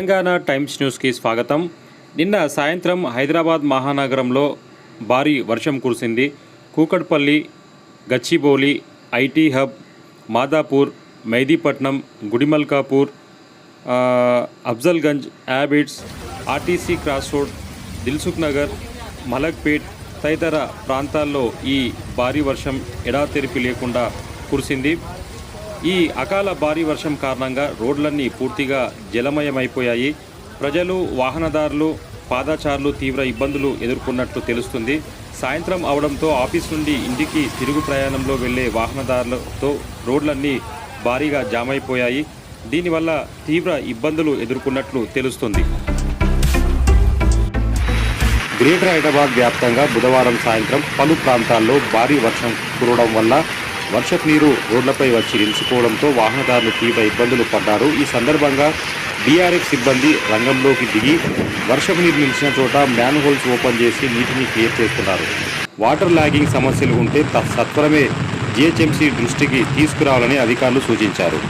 Telangana times న్యూస్కి స్వాగతం. నిన్న సాయంత్రం హైదరాబాద్ మహానగరంలో భారీ వర్షం కురిసింది. Kukatpally Gachibowli IT hub Madhapur Mehdipatnam Gudimalkapur Afzalgunj Abids RTC cross road Dilsukh Nagar Malakpet తదితర ప్రాంతాల్లో ఈ భారీ వర్షం ఎడాతెరిపి లేకుండా కురిసింది. ఈ అకాల భారీ వర్షం కారణంగా రోడ్లన్నీ పూర్తిగా జలమయమైపోయాయి. ప్రజలు వాహనదారులు పాదచారులు తీవ్ర ఇబ్బందులు ఎదుర్కొన్నట్లు తెలుస్తుంది. సాయంత్రం అవడంతో ఆఫీస్ నుండి ఇంటికి తిరుగు ప్రయాణంలో వెళ్ళే వాహనదారులతో రోడ్లన్నీ భారీగా జామైపోయాయి. అయిపోయాయి దీనివల్ల తీవ్ర ఇబ్బందులు ఎదుర్కొన్నట్లు తెలుస్తుంది. గ్రేటర్ హైదరాబాద్ వ్యాప్తంగా బుధవారం సాయంత్రం పలు ప్రాంతాల్లో భారీ వర్షం కురవడం వల్ల వర్షపు నీరు రోడ్లపై వచ్చి నిలిచిపోవడంతో వాహనదారులు తీవ్ర ఇబ్బందులు పడ్డారు. ఈ సందర్భంగా బీఆర్ఎఫ్ సిబ్బంది రంగంలోకి దిగి వర్షపు నీరు నిలిచిన చోట మ్యాన్ హోల్స్ ఓపెన్ చేసి నీటిని క్లియర్ చేస్తున్నారు. వాటర్ లాగింగ్ సమస్యలు ఉంటే సత్వరమే జీహెచ్ఎంసీ దృష్టికి తీసుకురావాలని అధికారులు సూచించారు.